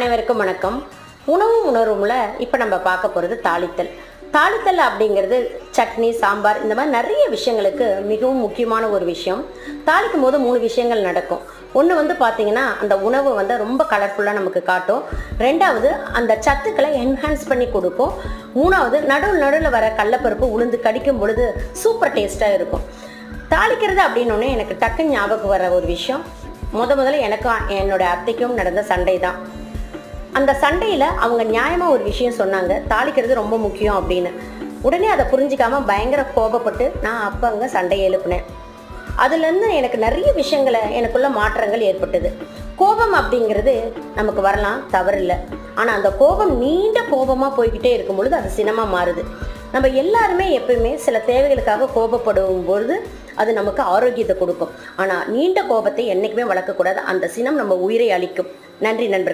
அனைவருக்கும் வணக்கம். உணவு உணர்வுல இப்போ நம்ம பார்க்க போகிறது தாளித்தல். தாளித்தல் அப்படிங்கிறது சட்னி சாம்பார் இந்த மாதிரி நிறைய விஷயங்களுக்கு மிகவும் முக்கியமான ஒரு விஷயம். தாளிக்கும் போது மூணு விஷயங்கள் நடக்கும். ஒன்று வந்து பார்த்தீங்கன்னா அந்த உணவு வந்து ரொம்ப கலர்ஃபுல்லாக நமக்கு காட்டும். ரெண்டாவது அந்த சத்துக்களை என்ஹான்ஸ் பண்ணி கொடுக்கும். மூணாவது நடுவில் நடுவில் வர கடலப்பருப்பு உளுந்து கடிக்கும் பொழுது சூப்பர் டேஸ்ட்டாக இருக்கும். தாளிக்கிறது அப்படின்னோடனே எனக்கு டக்குன்னு ஞாபகம் வர ஒரு விஷயம். முத முதல்ல எனக்கும் என்னோட அத்தைக்கும் நடந்த சண்டை தான். அந்த சண்டையில் அவங்க நியாயமாக ஒரு விஷயம் சொன்னாங்க. தாளிக்கிறது ரொம்ப முக்கியம் அப்படின்னு. உடனே அதை புரிஞ்சிக்காமல் பயங்கர கோபப்பட்டு நான் அப்போ அங்கே சண்டையை எழுப்பினேன். அதுலேருந்து எனக்கு நிறைய விஷயங்களை எனக்குள்ள மாற்றங்கள் ஏற்பட்டது. கோபம் அப்படிங்கிறது நமக்கு வரலாம் தவறில்லை. ஆனால் அந்த கோபம் நீண்ட கோபமாக போய்கிட்டே இருக்கும் பொழுது அது சினமாக மாறுது. நம்ம எல்லாருமே எப்பயுமே சில தேவைகளுக்காக கோபப்படும் பொழுது அது நமக்கு ஆரோக்கியத்தை கொடுக்கும். ஆனால் நீண்ட கோபத்தை என்றைக்குமே வளர்க்கக்கூடாது. அந்த சினம் நம்ம உயிரை அளிக்கும் நன்றி நண்பர்கள்.